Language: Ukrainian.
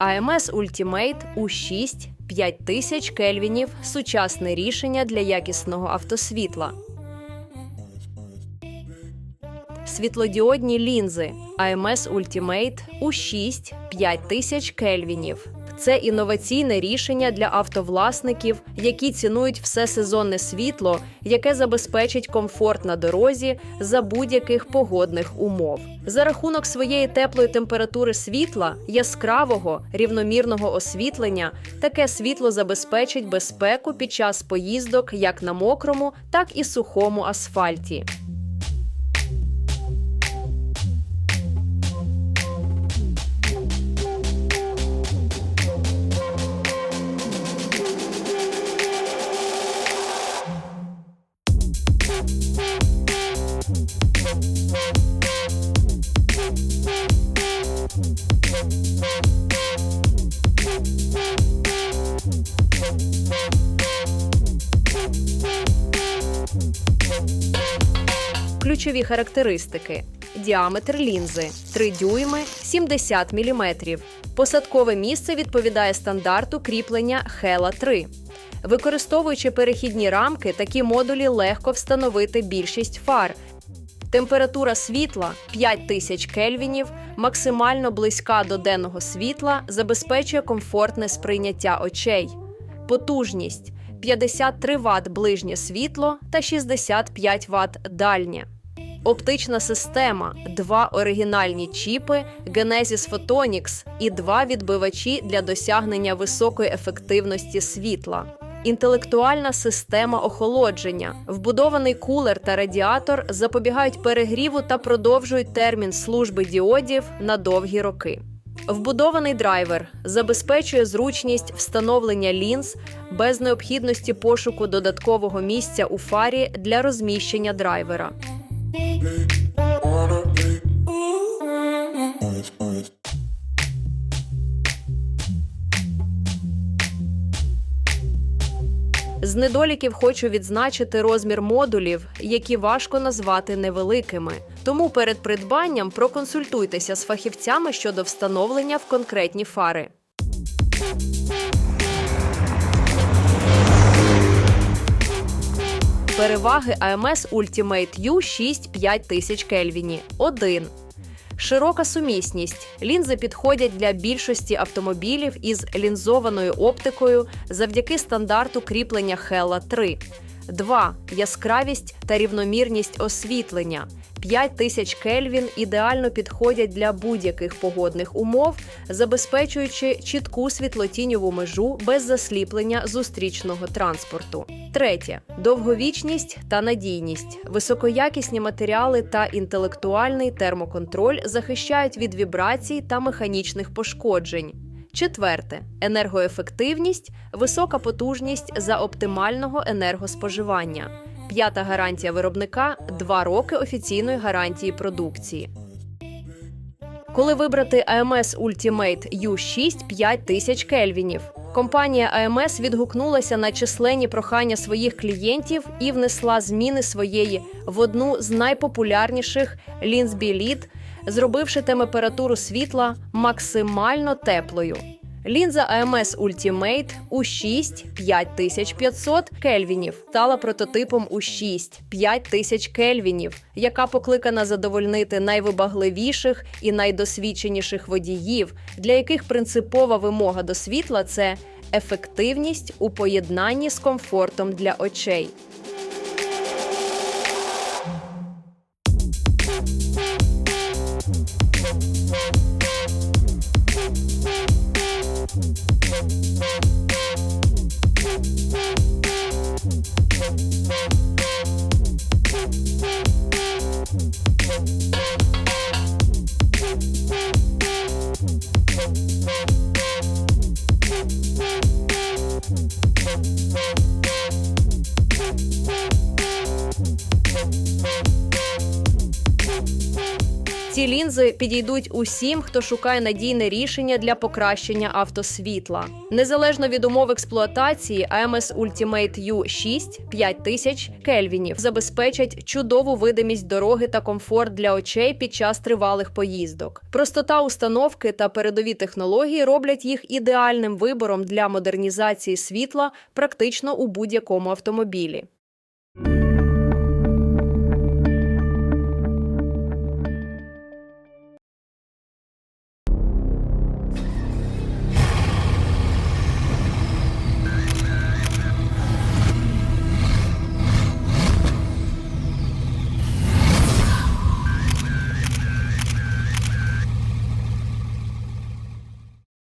AMS Ultimate у 6 5 тисяч кельвінів сучасне рішення для якісного автосвітла. Світлодіодні лінзи AMS Ultimate у 6 5 тисяч кельвінів. Це інноваційне рішення для автовласників, які цінують всесезонне світло, яке забезпечить комфорт на дорозі за будь-яких погодних умов. За рахунок своєї теплої температури світла, яскравого рівномірного освітлення, таке світло забезпечить безпеку під час поїздок як на мокрому, так і сухому асфальті. Ключові характеристики: діаметр лінзи 3 дюйми 70 мм. Посадкове місце відповідає стандарту кріплення Hella 3. Використовуючи перехідні рамки, такі модулі легко встановити більшість фар. Температура світла 5000 кельвінів, максимально близька до денного світла, забезпечує комфортне сприйняття очей. Потужність 53 Вт ближнє світло та 65 Вт дальнє. Оптична система, два оригінальні чіпи Genesis Photonics і два відбивачі для досягнення високої ефективності світла. Інтелектуальна система охолодження, вбудований кулер та радіатор запобігають перегріву та продовжують термін служби діодів на довгі роки. Вбудований драйвер забезпечує зручність встановлення лінз без необхідності пошуку додаткового місця у фарі для розміщення драйвера. З недоліків хочу відзначити розмір модулів, які важко назвати невеликими. Тому перед придбанням проконсультуйтеся з фахівцями щодо встановлення в конкретні фари. Переваги AMS Ultimate U6 5000 Кельвіні. 1. Широка сумісність. Лінзи підходять для більшості автомобілів із лінзованою оптикою завдяки стандарту кріплення Hella 3. 2. Яскравість та рівномірність освітлення. 5000 Кельвін ідеально підходять для будь-яких погодних умов, забезпечуючи чітку світлотіньову межу без засліплення зустрічного транспорту. Третє довговічність та надійність. Високоякісні матеріали та інтелектуальний термоконтроль захищають від вібрацій та механічних пошкоджень. Четверте енергоефективність, висока потужність за оптимального енергоспоживання. П'ята гарантія виробника 2 роки офіційної гарантії продукції. Коли вибрати AMS Ultimate U6 5000 кельвінів. Компанія AMS відгукнулася на численні прохання своїх клієнтів і внесла зміни своєї в одну з найпопулярніших Lead, зробивши температуру світла максимально теплою. Лінза AMS Ultimate U6 5500 кельвінів стала прототипом U6 5000 кельвінів, яка покликана задовольнити найвибагливіших і найдосвідченіших водіїв, для яких принципова вимога до світла це ефективність у поєднанні з комфортом для очей. Ці лінзи підійдуть усім, хто шукає надійне рішення для покращення автосвітла. Незалежно від умов експлуатації, AMS Ultimate U6 5000 кельвінів забезпечать чудову видимість дороги та комфорт для очей під час тривалих поїздок. Простота установки та передові технології роблять їх ідеальним вибором для модернізації світла практично у будь-якому автомобілі.